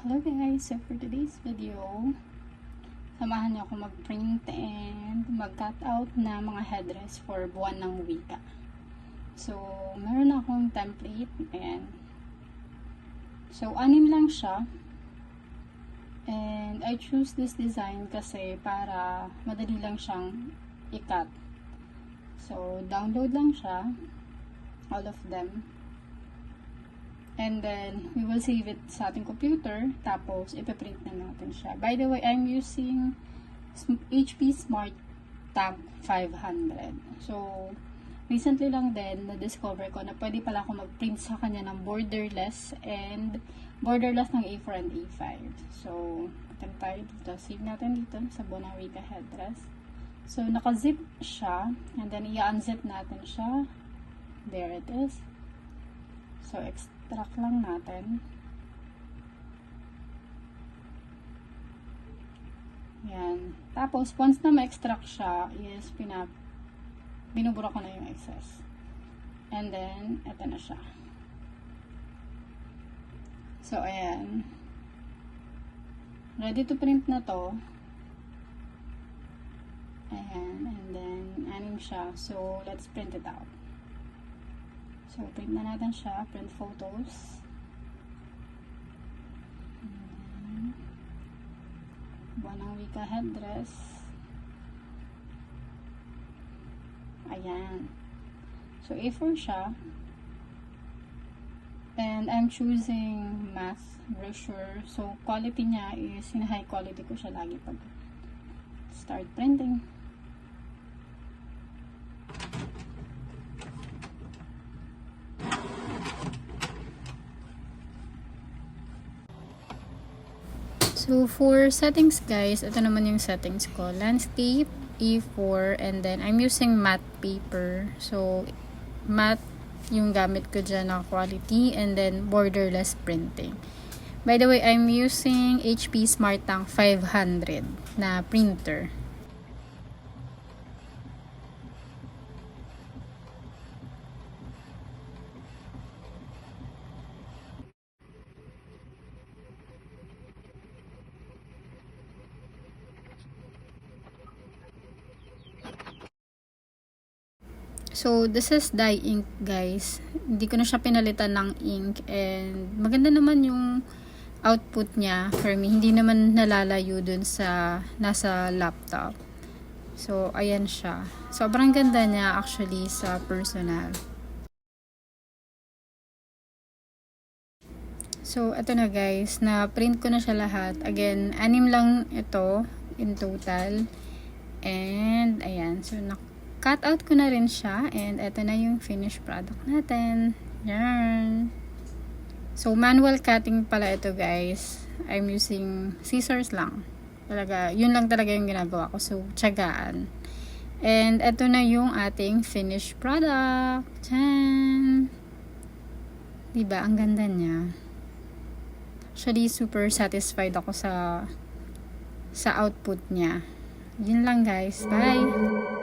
Hello guys! So for today's video, samahan niyo ako mag-print and mag-cut out na mga headdress for buwan ng wika. So, meron akong template. Ayan. So, anim lang siya. And I choose this design kasi para madali lang siyang i-cut. So, download lang siya. All of them. And then, we will save it sa ating computer. Tapos, ipiprint na natin siya. By the way, I'm using HP Smart Tank 500. So, recently lang din, na-discover ko na pwede pala ako mag-print sa kanya ng borderless and borderless ng A4 and A5. So, atin tayo dito. Save natin dito sa Bonavita headdress. So, naka-zip siya. And then, i-unzip natin siya. There it is. So, extract lang natin. Yan. Tapos, once na ma-extract siya, is pinap binubura ko na yung excess. And then, eto na siya. So, ayan. Ready to print na to. Ayan. And then, anim siya. So, let's print it out. So, print na natin siya. Print photos. Buwan ng wika headdress. Ayan. So, A4 siya. And I'm choosing math brochure. So, quality niya is, high quality ko siya lagi pag start printing. So, for settings guys, ito naman yung settings ko. Landscape, E4, and then I'm using matte paper. So, matte yung gamit ko dyan na quality, and then borderless printing. By the way, I'm using HP Smart Tank 500 na printer. So, this is dye ink, guys. Hindi ko na siya pinalitan ng ink. And, maganda naman yung output niya for me. Hindi naman nalalayo dun sa nasa laptop. So, ayan siya. Sobrang ganda niya actually sa personal. So, eto na guys. Na-print ko na siya lahat. Again, anim lang ito in total. And, ayan. So, nak cut out ko na rin siya and eto na yung finished product natin. Yan. So, manual cutting pala ito guys. I'm using scissors lang. Talaga, yun lang talaga yung ginagawa ko. So, tiyagaan. And eto na yung ating finished product. Yan. Diba? Ang ganda niya. Actually, super satisfied ako sa sa output niya. Yun lang guys. Bye!